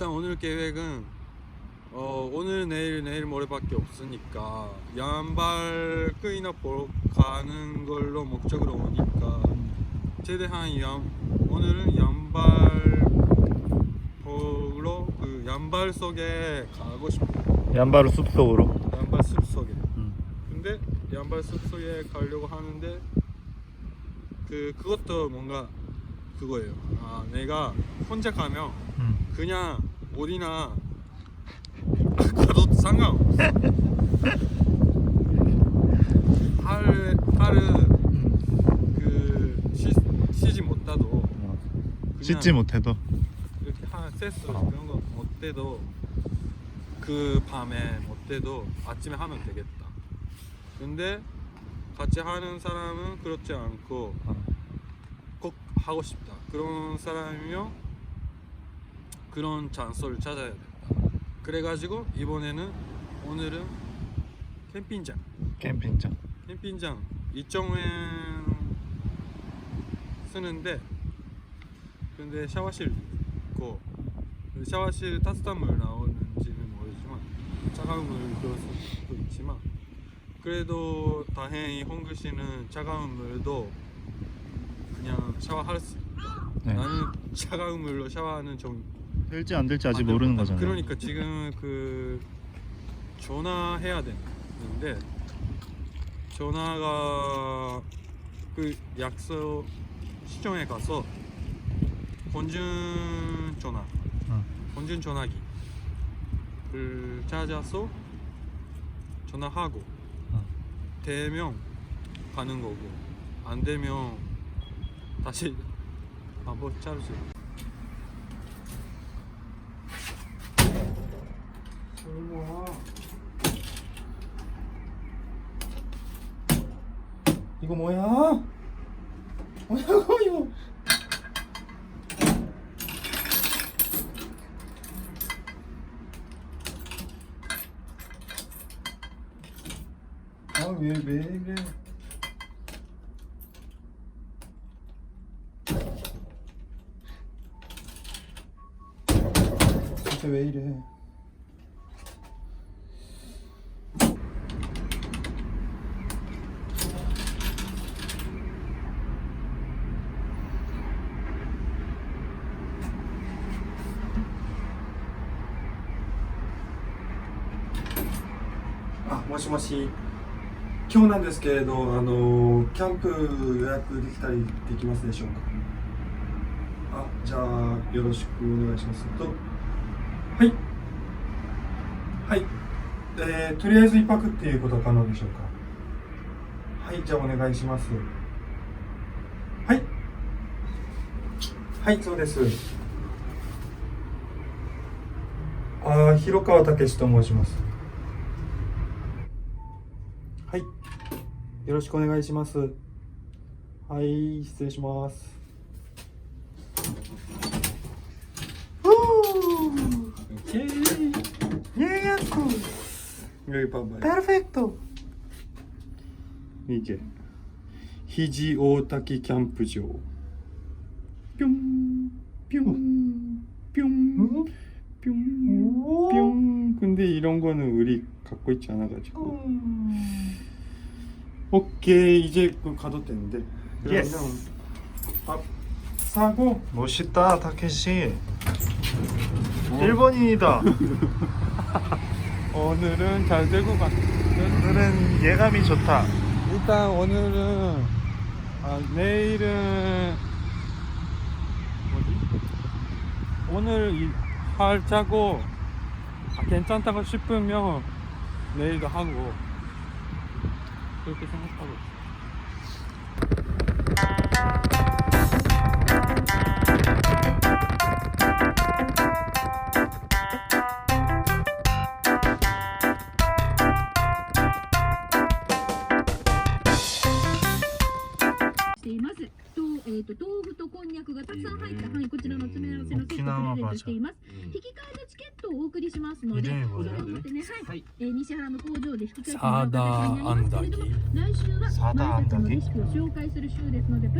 일단 오늘 계획은 어, 오늘 내일 내일 모레밖에 없으니까 양발 끄이나 보러 가는 걸로 목적으로 오니까 최대한 양 오늘은 양발 보러 그 양발 속에 가고 싶어 양바로 숲속으로. 양발 숲 속에 음. 근데 양발 숲 속에 가려고 하는데 그 그것도 뭔가 그거예요 아 내가 혼자 가면 음. 그냥 어디나 가도 상관없어. 하루 하루 그 쉬, 쉬지 못해도 씻지 못해도. 이렇게 한 세스 어. 그런 거 못해도 그 밤에 못해도 아침에 하면 되겠다. 근데 같이 하는 사람은 그렇지 않고 어. 꼭 하고 싶다. 그런 사람이면 그런 장소를 찾아야 된다. 그래가지고 이번에는 오늘은 캠핑장. 캠핑장. 캠핑장 2.5엔 쓰는데 근데 샤워실 있고 그 샤워실 따뜻한 물 나오는지는 모르지만 차가운 물 넣을 수도 있지만 그래도 다행히 홍규 씨는 차가운 물도 그냥 샤워할 수 있다. 네. 나는 차가운 물로 샤워하는 좀 될지 안 될지 아직 안 모르는. 거잖아요. 그러니까 지금 그 전화해야 되는데 전화가 그 약속 시청에 가서 본준 전화, 응. 본준 전화기를 찾아서 전화하고 응. 되면 가는 거고 안 되면 다시 한번 차르지. 이거 뭐야? 뭐냐고 이거? 아왜왜 왜 이래? 진짜 왜 이래? あもしもし。今日なんですけれどあのキャンプ予約できたりできますでしょうか？あじゃあよろしくお願いします。とはい。はい。えー、とりあえず一泊っていうことは可能でしょうか？はいじゃあお願いします。はい。はいそうです。あー広川武と申します。よろしくお願いします。はい失礼します。イェーイ。イェーイやっこパーフェクトいけ。肘大滝キャンプ場。ぴょん。ぴょん。ぴょん。ぴょん。ぴょん。くんでいろんごの売りかっこいいっちゃなかょっと。 오케이 이제 그 가도 되는데. 그러면 예스. 밥 사고 멋있다 타케시. 일본인이다. 오늘은 잘 되고 갔. 오늘은 예감이 좋다. 일단 오늘은 아, 내일은 뭐지? 오늘 이- 할 자고 아, 괜찮다고 싶으면 내일도 하고 Köykesen'e kalırız. 引き換えのチケットをお送りしますので、それを持ってね、はい、えー、西原の工場サーダーアンダギサーダーアンダギです。のま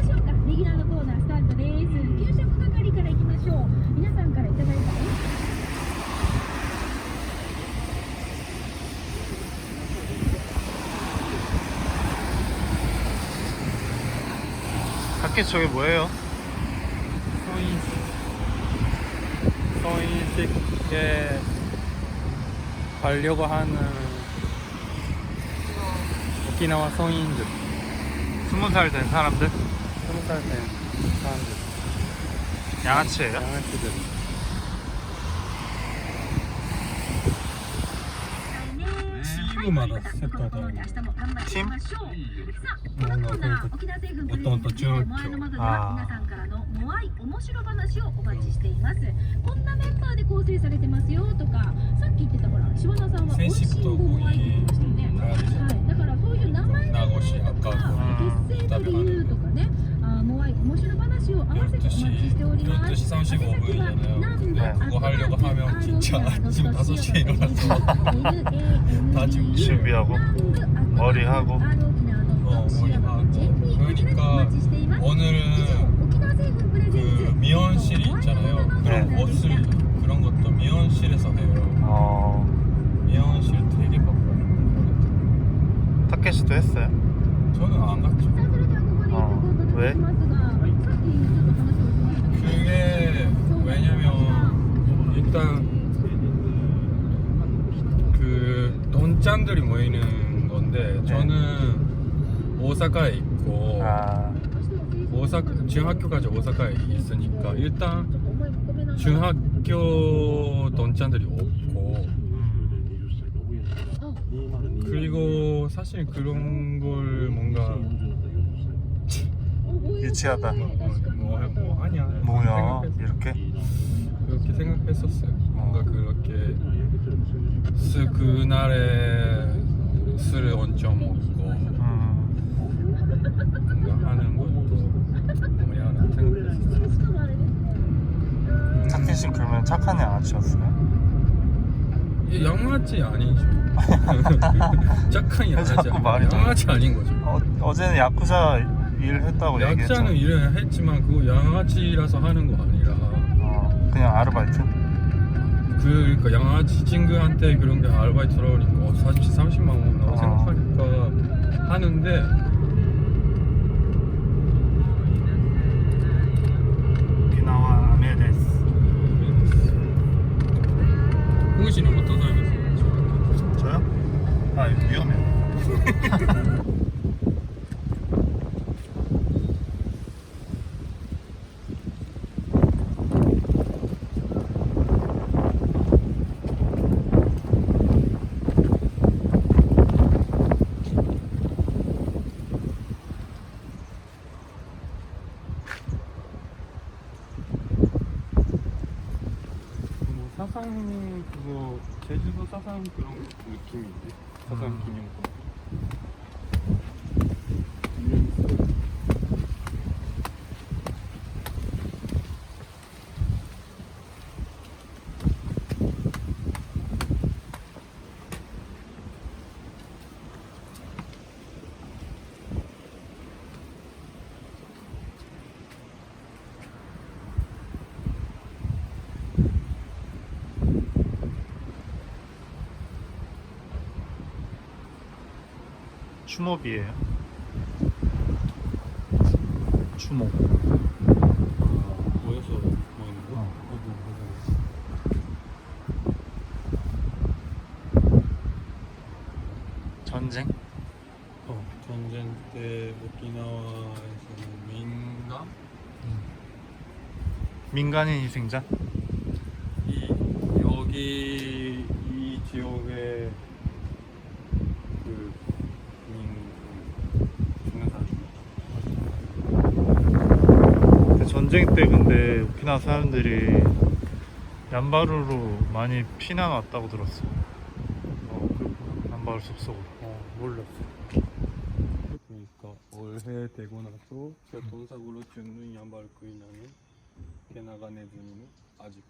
ーしょうか。レギュラーの、コーナースタートです。給食係からきましょう。皆さんからいただいた 타케 저게 뭐예요? 서인식 서인식에 가려고 하는 오키나와 성인들 스무 살 된 사람들? 스무 살 된 사람들 양아치예요? 양아치들 チームまだセットだったのに 팀? さあ、このコーナー、沖縄製粉プレゼントもともと中モアイの窓では皆さんからのモアイ面白話をお待ちしています。こんなメンバーで構成されてますよとか、さっき言ってたほら、島田さんは美味しいモアイって言ってましたよね。はい、だからそういう名前の由来とか結成の理由 12시 35 분이잖아요. 네, 그거 하려고 하면 진짜 아침 5시에 일어나서 다 지금 준비하고 머리하고 어, 머리하고. 그러니까 오늘은 그 미원실이 있잖아요. 그런 네. 옷을 그런 것도 미원실에서 해요. 어... 미원실 되게 바빠요. 타케시도 했어요? 저는 안 갔죠. 어, 왜? 그게 왜냐면 일단 그 돈짠들이 모이는 건데 저는 오사카에 있고 아... 오사카 중학교까지 오사카에 있으니까 일단 중학교 돈짠들이 없고 그리고 사실 그런 걸 뭔가 유치하다. 뭐, 뭐, 뭐 아니야. 뭐야 생각했- 이렇게? 그렇게 생각했었어요. 뭔가 그렇게 스 그날에 술을 얹혀 먹고 음... 뭔가 하는 것도 뭐야 생각했었어요. 타케시 그러면 착한 양아치였어요? 이 양아치 아니죠. 착한 양아치 자꾸 아니고 말이 좀- 양아치 아닌 거죠. 어, 어제는 야쿠자 일 했다고 얘기했죠 약자는 일을 했지만 그거 양아치라서 하는 거 아니라 어, 그냥 아르바이트? 그 그러니까 양아치 친구한테 그런 게 알바이트라 그러니까 어, 40, 30만 원이라고 아. 생각하니까 하는데 오키나와 아메데스 홍은 씨는 어떤 사람이세요? 저요? 아 위험해 사상 그런 느낌인데 사상 음. 기념 추모비예요 추모 모여서 먹는 거? 어. 전쟁? 어, 전쟁 때 오키나와에서는 민가 민간인 희생자? 이 여기 이 지역에 그 민, 그 죽는 사람 그 전, 전쟁 때 근데 오키나와 사람들이 얀바루로 많이 피난 왔다고 들었어. 어 그렇구나 얀바루 숲속으로. 어 몰랐어 그러니까 올해 되고 나서 교통사고로 죽는 양발크이나는 게나가 네즈미는 아직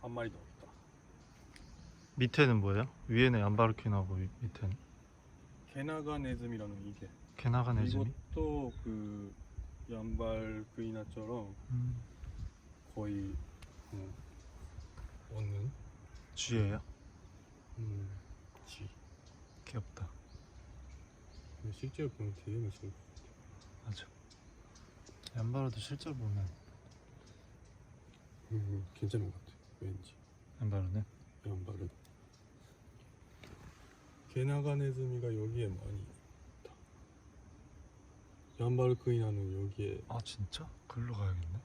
한 마리도 없다 밑에는 뭐예요? 위에는 얀바루 키나고 위- 밑에는 네즈미라는 이게 게나가 네즈미. 이것도 그 양발크이나처럼 음, 거의 어, 얻는 쥐예요. 음, 쥐 귀엽다. 근데 실제로 보면 되게 무서워 맞아. 얀바루도 실제로 보면 음, 괜찮은 것 같아 왠지. 얀바루는 양발은 게나가 네즈미가 여기에 많이 양발크이나는 여기에 아 진짜? 글로 가야겠네.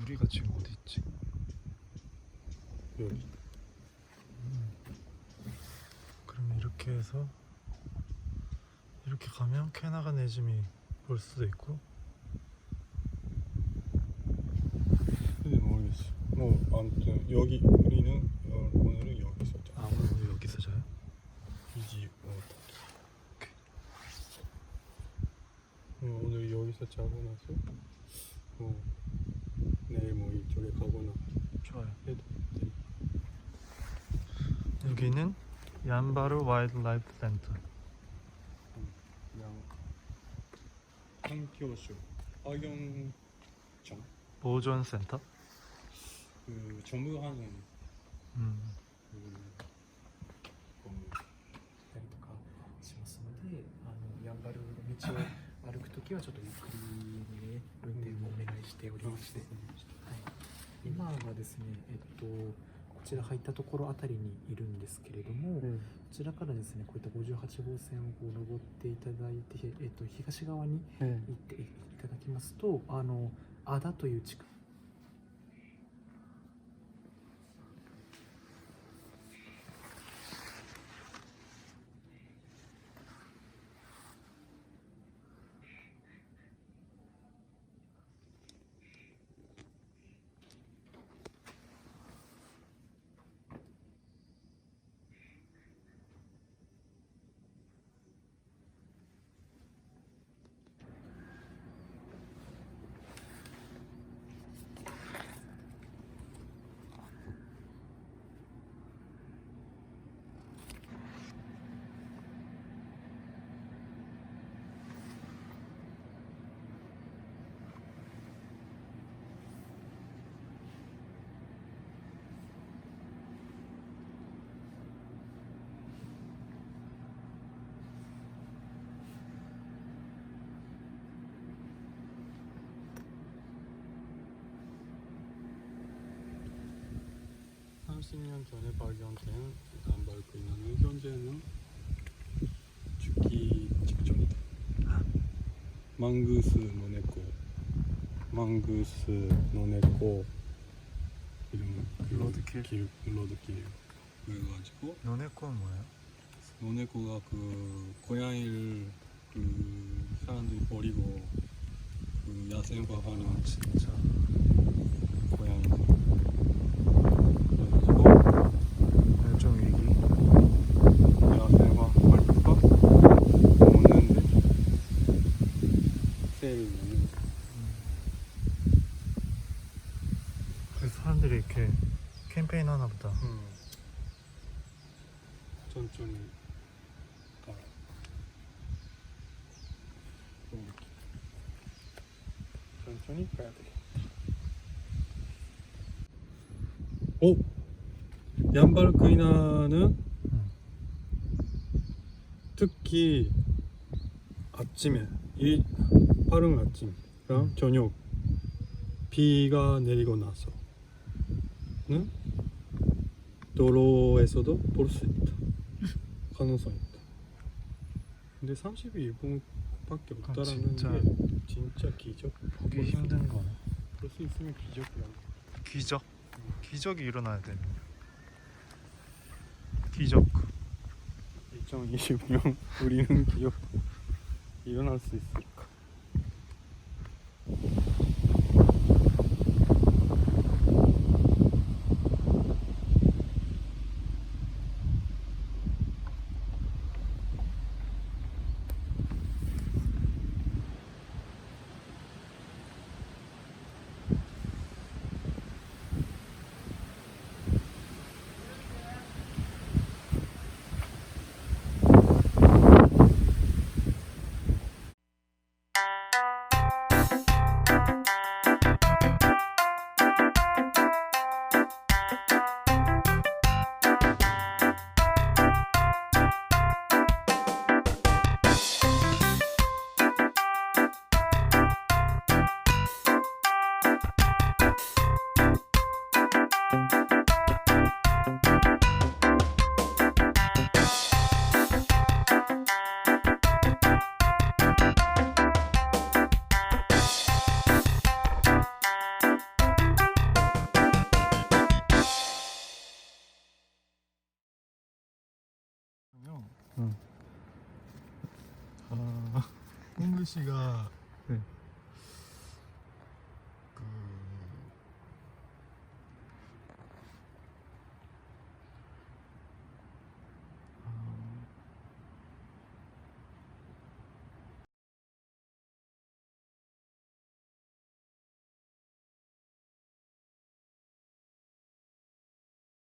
우리가 지금 어디 있지? 여기 그럼 이렇게 해서 이렇게 가면 캐나가 네즈미 볼 수도 있고 근데 모르겠어 뭐 아무튼 여기 우리는 어, 오늘은 여기서 자아 오늘 여기서 자요? 이지 어, 어, 오늘 여기서 자고 나서 어, 내일 뭐 이쪽에 가거나 좋아요. 해도 돼. 여기는 얀바루 와일드라이프 센터. 그냥 환경쇼 화경청 보존 센터. 그 전부 하는 음. 그 건물 たりとかしますのであのやんばるの道を 歩くときはちょっとゆっくりにね運転をお願いしておりまして、はい、今はですねえっとこちら入ったところあたりにいるんですけれども、こちらからですねこういった58号線をこう登っていただいて、えっと、東側に行っていただきますとあのアダという地区 30년 전에 발견된 남발크이나는 현재는 죽기 직전이다. 망구스 노네코, 망구스 노네코 그 로드킬? 길, 로드길 그래가지고 노네코는 뭐예요? 노네코가 그 고양이를 그 사람들이 버리고 그 야생화하는 진짜 고양이. 그래가지고 멸종 위기. 야생화 할까? 먹는데 새를 먹는 그래서 사람들이 이렇게 캠페인 하나 보다. 음. 천천히 가라 천천히 가야 되겠다 오! 얀발크이나는 특히 아침에 이 빠른 아침이랑 음. 저녁 비가 내리고 나서 는 도로에서도 볼 수 있다. 가능성 있다. 근데 32분밖에 없다라는 진짜- 게 진짜 기적. 보기 힘든 거네. 그럴 수 있으면 기적이야. 기적. 기적이 일어나야 돼. 기적. 2020년 우리는 기적. 일어날 수 있을까? 아, 홍글 씨가 네.